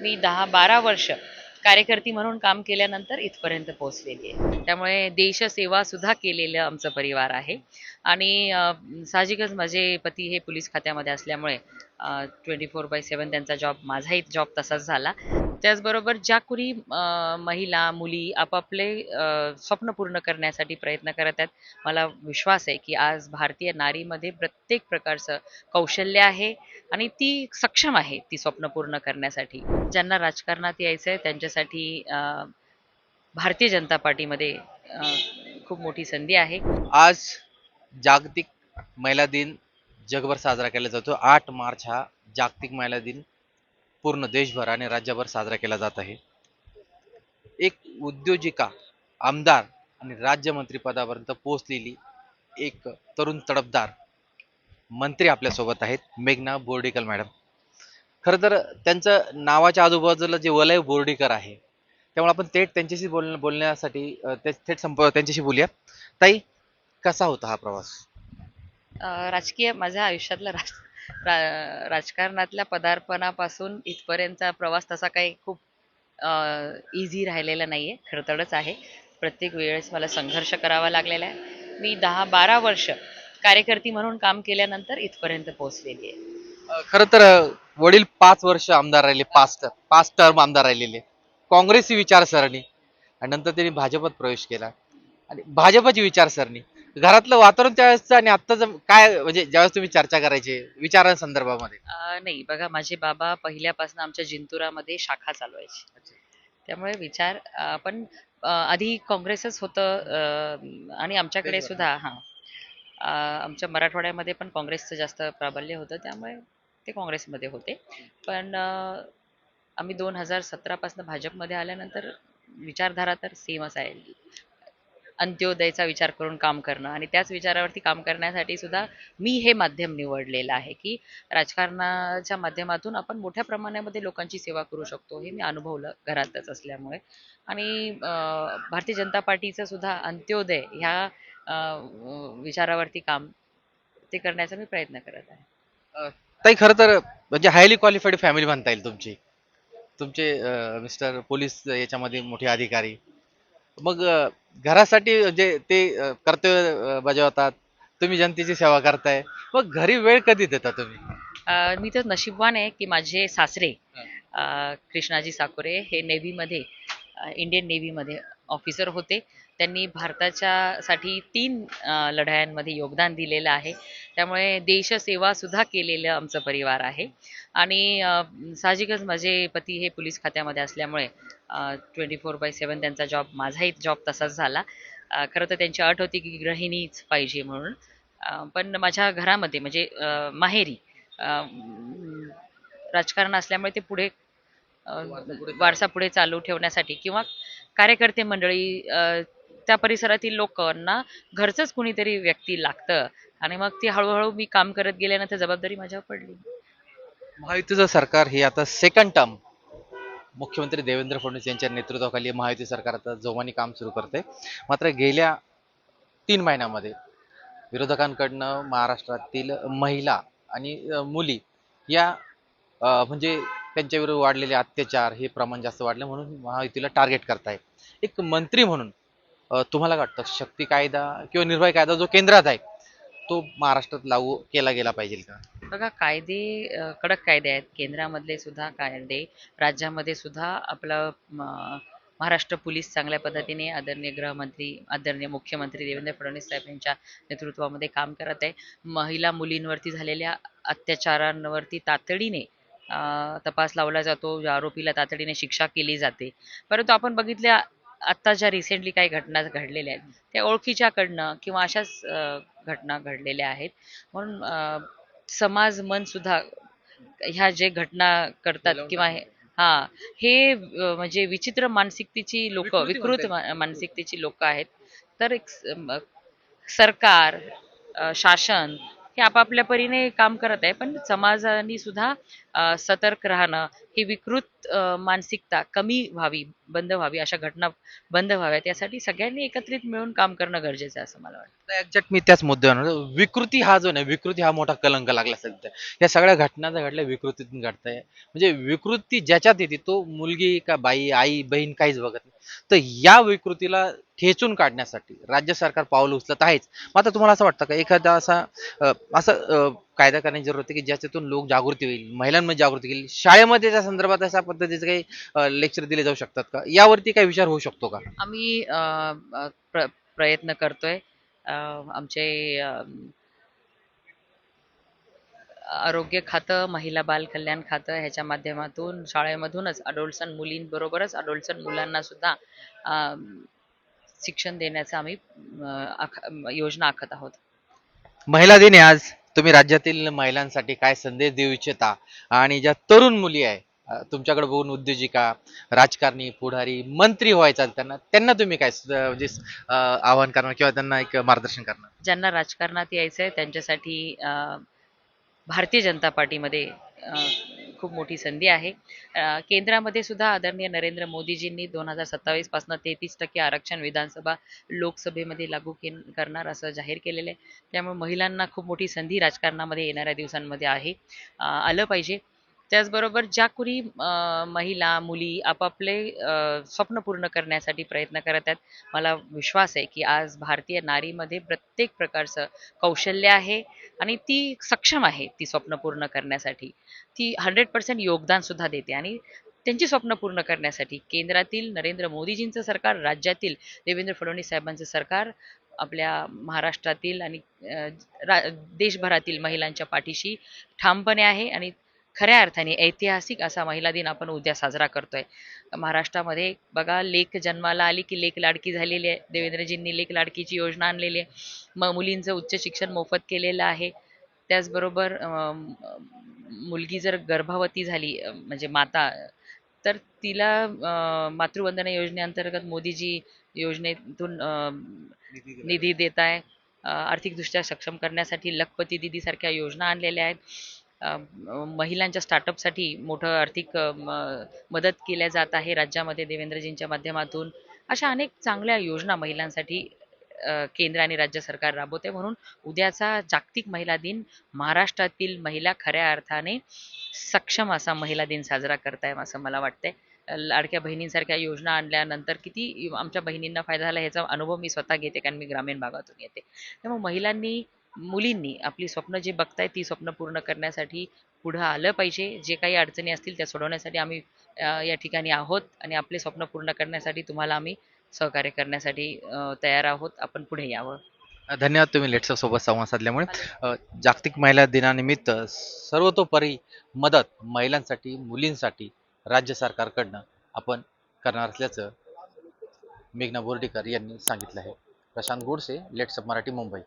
मी दहा बारा वर्ष कार्यकर्ती म्हणून काम केल्यानंतर इथपर्यंत पोहोचलेली आहे. त्यामुळे देशसेवा सुद्धा केलेलं आमचं परिवार आहे. आणि साहजिकच माझे पती हे पोलीस खात्यामध्ये असल्यामुळे ट्वेंटी फोर बाय सेवन त्यांचा जॉब माझाही जॉब तसाच झाला. त्याचबरोबर ज्या कुणी महिला मुली आपापले स्वप्न पूर्ण करण्यासाठी प्रयत्न करत आहेत मला विश्वास आहे की आज भारतीय नारीमध्ये प्रत्येक प्रकारचं कौशल्य आहे आणि ती सक्षम आहे ती स्वप्न पूर्ण करण्यासाठी. ज्यांना राजकारणात यायचं आहे त्यांच्यासाठी भारतीय जनता पार्टीमध्ये खूप मोठी संधी आहे. आज जागतिक महिला दिन जगभर साजरा केला जातो. आठ मार्च हा जागतिक महिला दिन. पूर्ण देशभर आणि राज्यभर साजरा केला जात आहे. एक उद्योजिका आमदार आणि राज्यमंत्री पदापर्यंत पोहोचलेली एक तरुण तडफदार मंत्री आपल्यासोबत आहेत मेघना बोर्डीकर मॅडम. खरं तर त्यांचं नावाच्या आजूबाजूला जे वलय बोर्डीकर आहे त्यामुळे आपण थेट त्यांच्याशी बोल बोलण्यासाठी थेट संप त्यांच्याशी बोलूया. ताई कसा होता हा प्रवास? राजकीय माझ्या आयुष्यातला राज रा- राजकारणातल्या पदार्पणापासून इथपर्यंतचा प्रवास तसा काही खूप इझी राहिलेला नाहीये. खडतडच आहे. प्रत्येक वेळेस मला संघर्ष करावा लागलेला आहे. मी दहा बारा वर्ष कार्यकर्ती म्हणून काम केल्यानंतर इथपर्यंत पोहोचलेली आहे. खर तर वडील पाच वर्ष आमदार राहिले पाच टर्म पाच टर्म आमदार राहिलेले. काँग्रेसची विचारसरणी आणि नंतर त्यांनी भाजपात प्रवेश केला. आणि भाजपाची विचारसरणी. घरातलं वातावरण त्यावेळेसचं आणि आत्ताचं काय म्हणजे ज्यावेळेस तुम्ही चर्चा करायची विचारांसंदर्भामध्ये? अं, नाही बघा माझे बाबा पहिल्यापासून आमच्या जिंतुरामध्ये शाखा चालवायची. त्यामुळे विचार अं, पण अं, आधी काँग्रेसच होतं अं, आणि आमच्याकडे तेच सुद्धा हां. अं, आमच्या मराठवाड्यामध्ये पण काँग्रेसचं जास्त प्राबल्य होतं त्यामुळे ते काँग्रेसमध्ये होते. पण अं, आम्ही दोन हजार सतरापासून भाजपमध्ये आल्यानंतर विचारधारा तर सेमच आहे. अंत्योदयचा विचार करून काम करणं आणि त्याच विचारावरती काम करण्यासाठी सुद्धा मी हे माध्यम निवडलेलं आहे की राजकारणाच्या माध्यमातून आपण मोठ्या प्रमाणामध्ये लोकांची सेवा करू शकतो हे मी अनुभवलं घरातच असल्यामुळे. आणि भारतीय जनता पार्टीचं सुद्धा अंत्योदय ह्या विचारावरती काम ते करण्याचा मी प्रयत्न करत आहे. ताई खरं तर म्हणजे हायली क्वालिफाईड फॅमिली म्हणता येईल तुमची. तुमचे मिस्टर पोलीस याच्यामध्ये मोठे अधिकारी मग घरासाठी म्हणजे ते कर्तव्य बजावतात तुम्ही जनतेची सेवा करताय मग घरी वेळ कधी देता तुम्ही? मी तर नशीबवान आहे की माझे सासरे कृष्णाजी साकोरे हे नेव्हीमध्ये इंडियन नेव्हीमध्ये ऑफिसर होते. त्यांनी भारताच्या साठी तीन लढायांमध्ये योगदान दिलेलं आहे. त्यामुळे देशसेवा सुद्धा केलेलं आमचं परिवार आहे. आणि साहजिकच माझे पती हे पोलीस खात्यामध्ये असल्यामुळे ट्वेंटी फोर बाय सेवन त्यांचा जॉब माझाही जॉब तसाच झाला. खरं तर त्यांची अट होती की गृहिणीच पाहिजे म्हणून. पण माझ्या घरामध्ये म्हणजे माहेरी राजकारण असल्यामुळे ते पुढे वारसा पुढे चालू ठेवण्यासाठी किंवा कार्यकर्ते मंडळी त्या परिसरातील लोकांना घरचंच कुणीतरी व्यक्ती लागतं. आणि मग ती हळूहळू मी काम करत गेल्यानंतर जबाबदारी माझ्यावर पडली. महायुतीचं सरकार हे आता सेकंड टर्म मुख्यमंत्री देवेंद्र फडणवीस यांच्या नेतृत्वाखाली महायुती सरकार आता जोमाने काम सुरू करते. मात्र गेल्या तीन महिन्यामध्ये विरोधकांकडनं महाराष्ट्रातील महिला आणि मुली या म्हणजे त्यांच्याविरुद्ध वाढलेले अत्याचार हे प्रमाण जास्त वाढलं म्हणून महायुतीला टार्गेट करताय. एक मंत्री म्हणून तुम्हाला वाटतं? शक्ती कायदा किंवा निर्भय कायदा जो केंद्रात आहे तो महाराष्ट्रात लागू केला गेला पाहिजे का? बघा कायदे कडक कायदे आहेत. केंद्रामधले सुद्धा कायदे राज्यामध्ये सुद्धा आपलं महाराष्ट्र पोलीस चांगल्या पद्धतीने आदरणीय गृहमंत्री आदरणीय मुख्यमंत्री देवेंद्र फडणवीस साहेब यांच्या नेतृत्वामध्ये काम करत आहे. महिला मुलींवरती झालेल्या अत्याचारांवरती तातडीने तपास लावला जातो. आरोपीला तातडीने शिक्षा केली जाते. परंतु आपण बघितल्या आत्ता ज्या रिसेंटली काही घटना घडलेल्या आहेत. त्या ओळखीच्याकडनं किंवा अशाच घटना घडलेल्या आहेत. म्हणून समाज मन सुद्धा ह्या जे घटना करतात किंवा हे हा हे म्हणजे विचित्र मानसिकतेची लोक विकृती मानसिकतेची लोक आहेत. तर एक सरकार शासन हे आपापल्या परीने काम करत आहे. पण समाजाने सुद्धा सतर्क राहणं ही विकृत मानसिकता कमी व्हावी बंद व्हावी अशा घटना बंद व्हाव्यात. यासाठी सगळ्यांनी एकत्रित मिळून काम करणं गरजेचं आहे असं मला वाटतं. एक्झॅक्ट मी त्याच मुद्द्यावर विकृती हा जो नाही विकृती हा मोठा कलंक लागला सध्या. या सगळ्या घटना ज्या घडल्या विकृतीतून घडताय. म्हणजे विकृती ज्याच्यात येते तो मुलगी का बाई आई बहीण काहीच बघत नाही. तर या विकृतीला ठेचून काढण्यासाठी राज्य सरकार पावलं उचलत आहेच. मग आता तुम्हाला असं वाटतं का एखादा असा अं, असं अं, कायदा करण्याची जरूरत आहे की ज्याच्यातून लोक जागृती होईल महिलांमध्ये जागृती होईल. शाळेमध्ये त्या संदर्भात अशा पद्धतीचे काही लेक्चर दिले जाऊ शकतात का? यावरती काही विचार होऊ शकतो का? आम्ही प्र प्रयत्न करतोय. आमचे आरोग्य खातं महिला बाल कल्याण खातं ह्याच्या माध्यमातून शाळेमधूनच अडोल्सन मुलींबरोबरच अडोल्सन मुलांना सुद्धा अ, शिक्षण देण्याचं आम्ही योजना आखत आहोत. महिला दिन आज. तुम्ही राज्यातील महिलांसाठी काय संदेश देऊ इच्छिता? आणि ज्या तरुण मुली आहे तुमच्याकडे बघून उद्योजिका राजकारणी पुढारी मंत्री व्हायचा त्यांना त्यांना तुम्ही काय म्हणजे आवाहन करणार किंवा त्यांना एक मार्गदर्शन करणार? ज्यांना राजकारणात यायचं आहे त्यांच्यासाठी भारतीय जनता पार्टीमध्ये खूप मोठी संधी आहे. केंद्रामध्ये सुद्धा आदरणीय नरेंद्र मोदीजींनी दोन हजार सत्तावीसपासून तेहतीस टक्के आरक्षण विधानसभा लोकसभेमध्ये लागू के करणार असं जाहीर केलेलं आहे. त्यामुळे महिलांना खूप मोठी संधी राजकारणामध्ये येणाऱ्या दिवसांमध्ये आहे. आलं पाहिजे. त्याचबरोबर ज्या कुणी महिला मुली आपापले स्वप्न पूर्ण करण्यासाठी प्रयत्न करत आहेत मला विश्वास आहे की आज भारतीय नारीमध्ये प्रत्येक प्रकारचं कौशल्य आहे आणि ती सक्षम आहे ती स्वप्न पूर्ण करण्यासाठी. ती हंड्रेड पर्सेंट योगदान सुद्धा देते आणि त्यांची स्वप्न पूर्ण करण्यासाठी केंद्रातील नरेंद्र मोदीजींचं सरकार राज्यातील देवेंद्र फडणवीस साहेबांचं सरकार आपल्या महाराष्ट्रातील आणि रा देशभरातील महिलांच्या पाठीशी ठामपणे आहे आणि खऱ्या अर्थाने ऐतिहासिक असा महिला दिन आपण उद्या साजरा करतोय. महाराष्ट्रामध्ये बघा लेक जन्माला आली की लेक लाडकी झालेली आहे. देवेंद्रजींनी लेक लाडकीची योजना आणलेली आहे. मग मुलींचं उच्च शिक्षण मोफत केलेलं आहे. त्याचबरोबर मुलगी जर गर्भवती झाली म्हणजे माता तर तिला मातृवंदना योजनेअंतर्गत मोदीजी योजनेतून निधी देत आहे आर्थिकदृष्ट्या सक्षम करण्यासाठी लखपती दिदी सारख्या योजना आणलेल्या आहेत. महिलांच्या स्टार्टअपसाठी मोठं आर्थिक म- मदत केल्या जात आहे राज्यामध्ये देवेंद्रजींच्या माध्यमातून. अशा अनेक चांगल्या योजना महिलांसाठी केंद्र आणि राज्य सरकार राबवते. म्हणून उद्याचा जागतिक महिला दिन महाराष्ट्रातील महिला खऱ्या अर्थाने सक्षम असा महिला दिन साजरा करताय असं मला वाटतंय. लाडक्या बहिणींसारख्या योजना आणल्यानंतर किती आमच्या बहिणींना फायदा झाला ह्याचा अनुभव मी स्वतः घेते कारण मी ग्रामीण भागातून येते. त्यामुळे महिलांनी मुलींनी आपली स्वप्न जे बघताय ती स्वप्न पूर्ण करण्यासाठी पुढं आलं पाहिजे. जे काही अडचणी असतील त्या सोडवण्यासाठी आम्ही या ठिकाणी आहोत आणि आपले स्वप्न पूर्ण करण्यासाठी तुम्हाला आम्ही सहकार्य करण्यासाठी तयार आहोत. आपण पुढे यावं. धन्यवाद तुम्ही लेट्सअप सोबत संवाद साधल्यामुळे. जागतिक महिला दिनानिमित्त सर्वतोपरी मदत महिलांसाठी मुलींसाठी राज्य सरकारकडनं आपण करणार असल्याचं मेघना बोर्डीकर यांनी सांगितलं आहे. प्रशांत गोडसे लेट्सअप मराठी मुंबई.